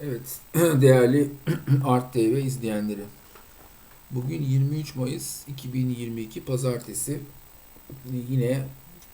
Evet, değerli Art TV izleyenleri. Bugün 23 Mayıs 2022 Pazartesi. Yine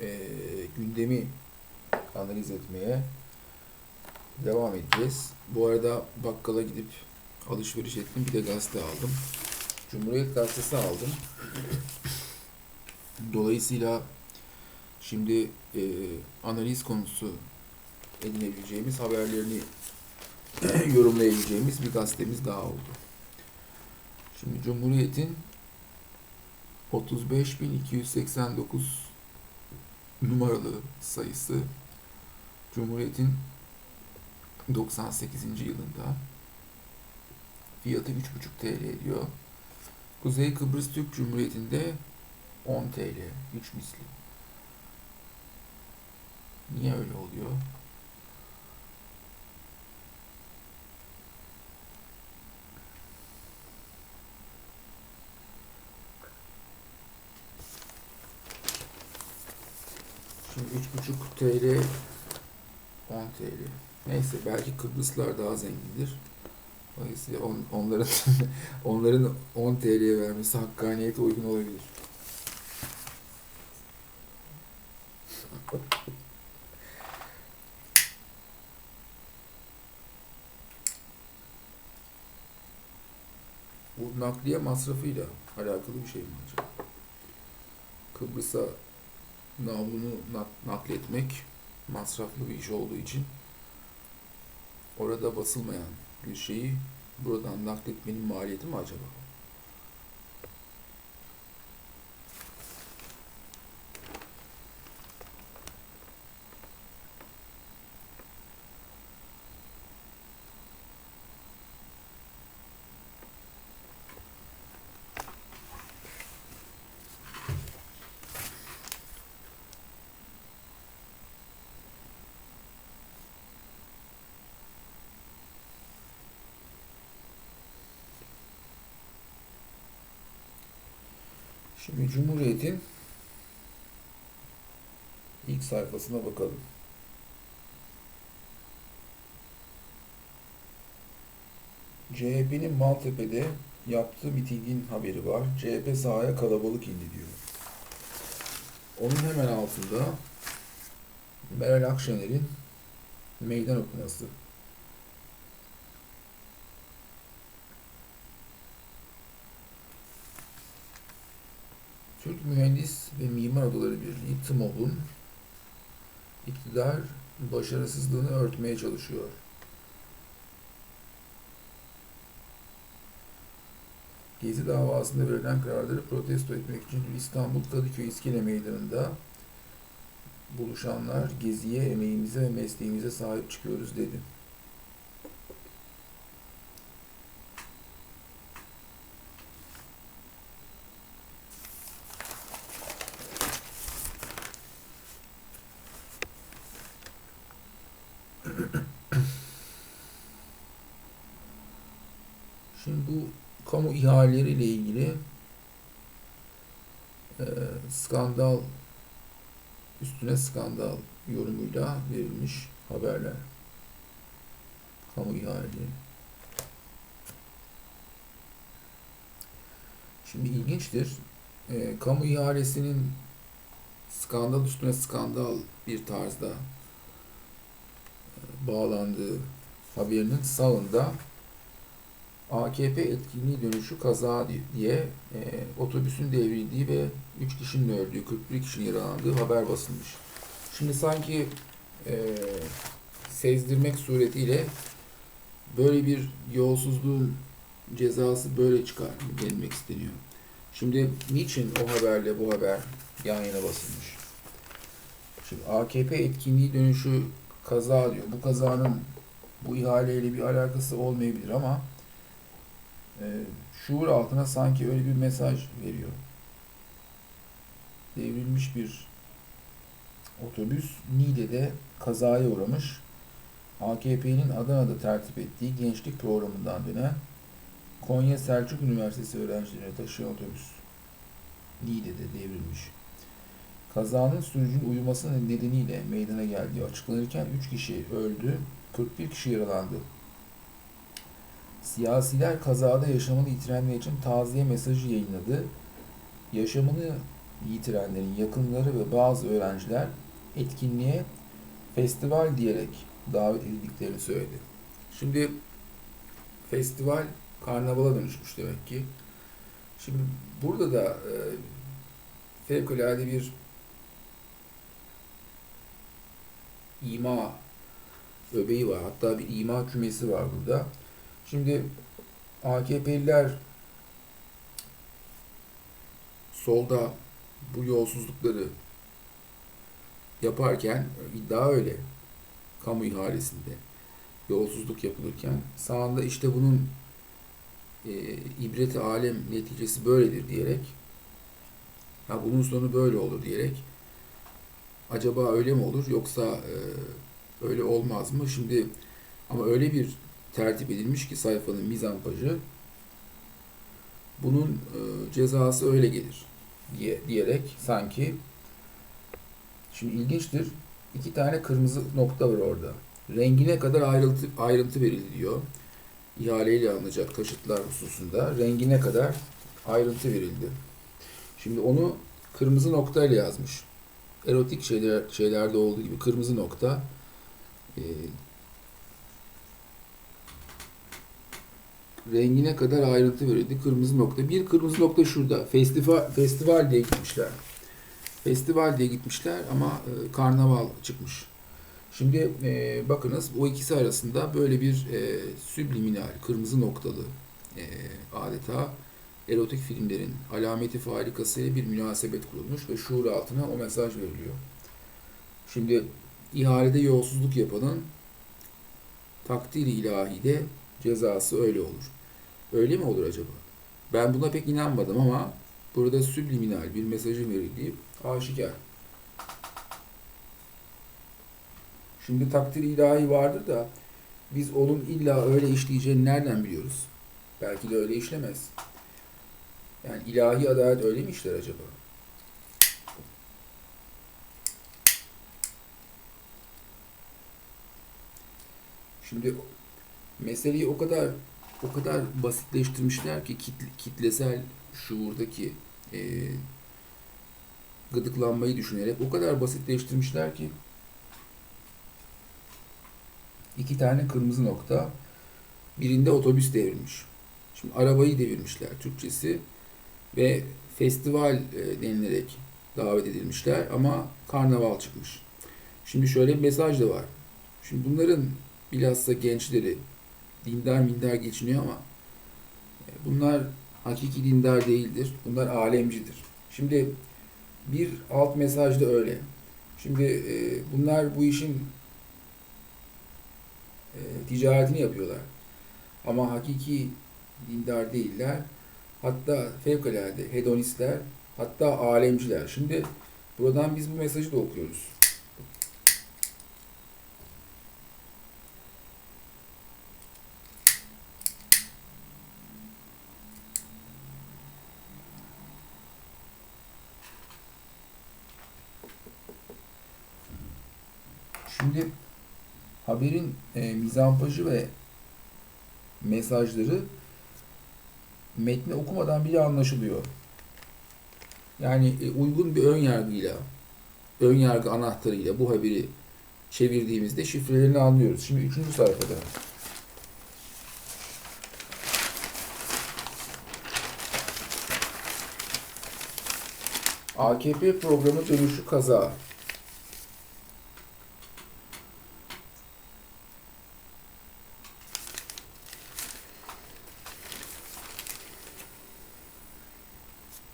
e, gündemi analiz etmeye devam edeceğiz. Bu arada bakkala gidip alışveriş ettim. Bir de gazete aldım. Cumhuriyet Gazetesi aldım. Dolayısıyla şimdi e, analiz konusu edinebileceğimiz haberlerini yorumlayabileceğimiz bir gazetemiz daha oldu. Şimdi Cumhuriyet'in 35.289 numaralı sayısı Cumhuriyet'in 98. yılında fiyatı 3,5 TL ediyor. Kuzey Kıbrıs Türk Cumhuriyeti'nde 10 TL, 3 misli. Niye öyle oluyor? Şimdi 3,5 TL 10 TL. Neyse belki Kıbrıslılar daha zengindir. Dolayısıyla on, onların onların 10 TL'ye vermesi hakkaniyete uygun olabilir. Bu nakliye masrafıyla alakalı bir şey mi acaba? Kıbrıs'a navlunu nak- nakletmek masraflı bir iş olduğu için orada basılmayan bir şeyi buradan nakletmenin maliyeti mi acaba? Şimdi Cumhuriyet'in ilk sayfasına bakalım. CHP'nin Maltepe'de yaptığı mitingin haberi var. CHP sahaya kalabalık indi diyor. Onun hemen altında Meral Akşener'in meydan okuması. Türk Mühendis ve Mimar Odaları Birliği TMOB'un iktidar başarısızlığını örtmeye çalışıyor. Gezi davasında verilen kararları protesto etmek için İstanbul Kadıköy İskele Meydanı'nda buluşanlar Gezi'ye, emeğimize ve mesleğimize sahip çıkıyoruz dedi. Şimdi bu kamu ihaleleriyle ilgili e, skandal üstüne skandal yorumuyla verilmiş haberler. Kamu ihaleleri. Şimdi ilginçtir. E, kamu ihalesinin skandal üstüne skandal bir tarzda e, bağlandığı haberinin sağında AKP etkinliği dönüşü kaza diye e, otobüsün devrildiği ve 3 kişinin öldüğü, 41 kişinin yaralandığı haber basılmış. Şimdi sanki e, sezdirmek suretiyle böyle bir yolsuzluğun cezası böyle çıkar denilmek isteniyor. Şimdi niçin o haberle bu haber yan yana basılmış? Şimdi AKP etkinliği dönüşü kaza diyor. Bu kazanın bu ihaleyle bir alakası olmayabilir ama e, şuur altına sanki öyle bir mesaj veriyor. Devrilmiş bir otobüs Niğde'de kazaya uğramış. AKP'nin Adana'da tertip ettiği gençlik programından dönen Konya Selçuk Üniversitesi öğrencilerini taşıyan otobüs Niğde'de devrilmiş. Kazanın sürücünün uyuması nedeniyle meydana geldiği açıklanırken 3 kişi öldü, 41 kişi yaralandı Siyasiler kazada yaşamını yitirenler için taziye mesajı yayınladı. Yaşamını yitirenlerin yakınları ve bazı öğrenciler etkinliğe festival diyerek davet edildiklerini söyledi. Şimdi festival karnavala dönüşmüş demek ki. Şimdi burada da e, fevkalade bir ima öbeği var. Hatta bir ima kümesi var burada. Şimdi AKP'liler solda bu yolsuzlukları yaparken iddia öyle. Kamu ihalesinde yolsuzluk yapılırken sağında işte bunun e, ibreti alem neticesi böyledir diyerek ha bunun sonu böyle olur diyerek acaba öyle mi olur yoksa e, öyle olmaz mı? Şimdi ama öyle bir tertip edilmiş ki sayfanın mizampajı bunun e, cezası öyle gelir diye diyerek sanki şimdi ilginçtir iki tane kırmızı nokta var orada. Rengine kadar ayrıntı, ayrıntı verildi diyor. İhaleyle alınacak taşıtlar hususunda rengine kadar ayrıntı verildi. Şimdi onu kırmızı noktayla yazmış. Erotik şeyler, şeylerde olduğu gibi kırmızı nokta e, rengine kadar ayrıntı verildi. Kırmızı nokta. Bir kırmızı nokta şurada. Festival, festival diye gitmişler. Festival diye gitmişler ama e, karnaval çıkmış. Şimdi e, bakınız o ikisi arasında böyle bir e, subliminal, kırmızı noktalı e, adeta erotik filmlerin alameti farikası bir münasebet kurulmuş ve şuur altına o mesaj veriliyor. Şimdi ihalede yolsuzluk yapanın takdiri ilahide cezası öyle olur. Öyle mi olur acaba? Ben buna pek inanmadım ama burada subliminal bir mesajın verildiği aşikar. Şimdi takdir ilahi vardır da biz onun illa öyle işleyeceğini nereden biliyoruz? Belki de öyle işlemez. Yani ilahi adalet öyle mi işler acaba? Şimdi meseleyi o kadar o kadar basitleştirmişler ki kitle, kitlesel şuurdaki e, gıdıklanmayı düşünerek o kadar basitleştirmişler ki iki tane kırmızı nokta birinde otobüs devrilmiş. Şimdi arabayı devirmişler Türkçesi ve festival e, denilerek davet edilmişler ama karnaval çıkmış. Şimdi şöyle bir mesaj da var. Şimdi bunların bilhassa gençleri dindar mindar geçiniyor ama e, bunlar hakiki dindar değildir. Bunlar alemcidir. Şimdi bir alt mesaj da öyle. Şimdi e, bunlar bu işin e, ticaretini yapıyorlar. Ama hakiki dindar değiller. Hatta fevkalade hedonistler, hatta alemciler. Şimdi buradan biz bu mesajı da okuyoruz. Şimdi haberin e, mizampajı ve mesajları metni okumadan bile anlaşılıyor. Yani e, uygun bir ön yargıyla, ön yargı anahtarıyla bu haberi çevirdiğimizde şifrelerini anlıyoruz. Şimdi üçüncü sayfada. AKP programı dönüşü kaza.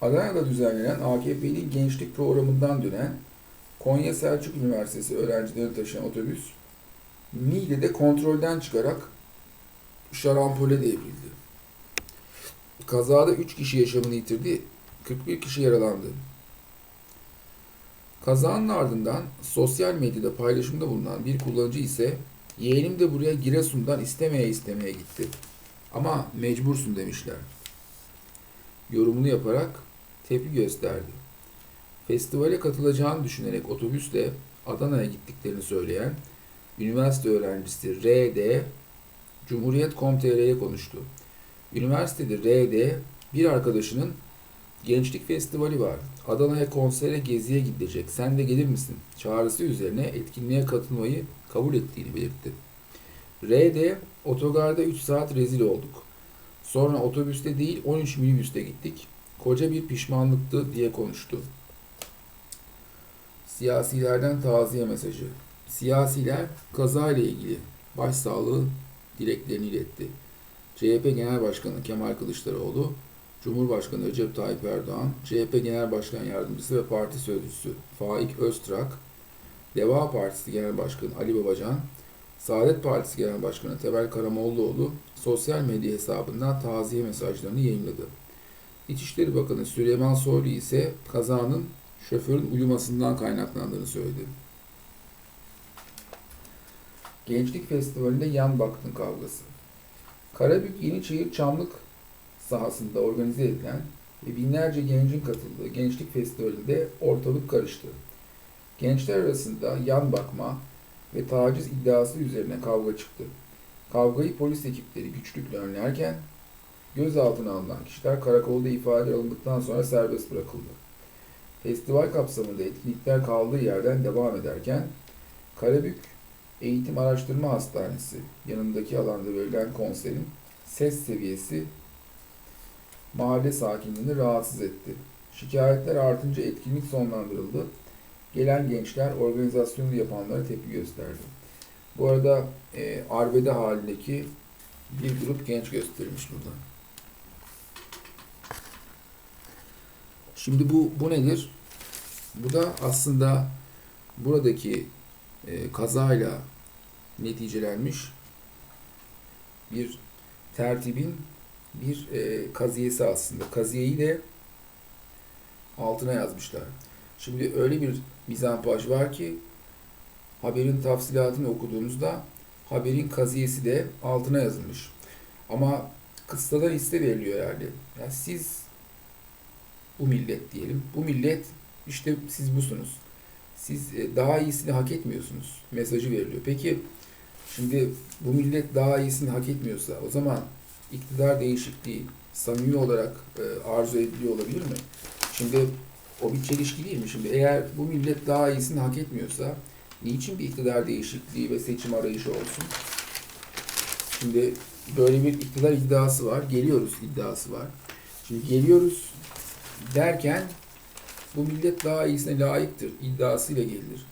Adana'da düzenlenen AKP'nin gençlik programından dönen Konya Selçuk Üniversitesi öğrencileri taşıyan otobüs Niğde'de kontrolden çıkarak şarampole devrildi. Kazada 3 kişi yaşamını yitirdi, 41 kişi yaralandı. Kazanın ardından sosyal medyada paylaşımda bulunan bir kullanıcı ise yeğenim de buraya Giresun'dan istemeye istemeye gitti. Ama mecbursun demişler. Yorumunu yaparak tepki gösterdi. Festivale katılacağını düşünerek otobüsle Adana'ya gittiklerini söyleyen üniversite öğrencisi R.D. Cumhuriyet.com.tr'ye konuştu. Üniversitede RD bir arkadaşının gençlik festivali var. Adana'ya konsere geziye gidecek. Sen de gelir misin? Çağrısı üzerine etkinliğe katılmayı kabul ettiğini belirtti. R'de otogarda 3 saat rezil olduk. Sonra otobüste değil 13 minibüste gittik. Koca bir pişmanlıktı diye konuştu. Siyasilerden taziye mesajı. Siyasiler kazayla ilgili başsağlığı dileklerini iletti. CHP Genel Başkanı Kemal Kılıçdaroğlu, Cumhurbaşkanı Recep Tayyip Erdoğan, CHP Genel Başkan Yardımcısı ve Parti Sözcüsü Faik Öztrak, Deva Partisi Genel Başkanı Ali Babacan, Saadet Partisi Genel Başkanı Temel Karamollaoğlu sosyal medya hesabından taziye mesajlarını yayınladı. İçişleri Bakanı Süleyman Soylu ise kazanın şoförün uyumasından kaynaklandığını söyledi. Gençlik Festivali'nde yan baktın kavgası. Karabük Yeniçehir Çamlık sahasında organize edilen ve binlerce gencin katıldığı Gençlik Festivali'nde ortalık karıştı. Gençler arasında yan bakma ve taciz iddiası üzerine kavga çıktı. Kavgayı polis ekipleri güçlükle önlerken gözaltına alınan kişiler karakolda ifade alındıktan sonra serbest bırakıldı. Festival kapsamında etkinlikler kaldığı yerden devam ederken Karabük Eğitim Araştırma Hastanesi yanındaki alanda verilen konserin ses seviyesi mahalle sakinlerini rahatsız etti. Şikayetler artınca etkinlik sonlandırıldı. Gelen gençler organizasyonu yapanlara tepki gösterdi. Bu arada e, arbede halindeki bir grup genç gösterilmiş burada. Şimdi bu bu nedir? Bu da aslında buradaki e, kazayla neticelenmiş bir tertibin bir e, kaziyesi aslında. Kaziyeyi de altına yazmışlar. Şimdi öyle bir mizampaj var ki haberin tafsilatını okuduğunuzda haberin kaziyesi de altına yazılmış. Ama kıssadan hisse veriliyor yani. yani siz bu millet diyelim. Bu millet işte siz busunuz. Siz e, daha iyisini hak etmiyorsunuz. Mesajı veriliyor. Peki şimdi bu millet daha iyisini hak etmiyorsa o zaman iktidar değişikliği samimi olarak e, arzu ediliyor olabilir mi? Şimdi o bir çelişki değil mi? Şimdi eğer bu millet daha iyisini hak etmiyorsa niçin bir iktidar değişikliği ve seçim arayışı olsun? Şimdi böyle bir iktidar iddiası var. Geliyoruz iddiası var. Şimdi geliyoruz derken bu millet daha iyisine layıktır iddiasıyla gelir.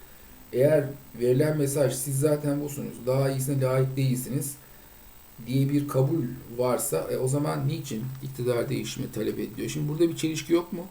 Eğer verilen mesaj siz zaten busunuz, daha iyisine layık değilsiniz diye bir kabul varsa e, o zaman niçin iktidar değişimi talep ediliyor? Şimdi burada bir çelişki yok mu?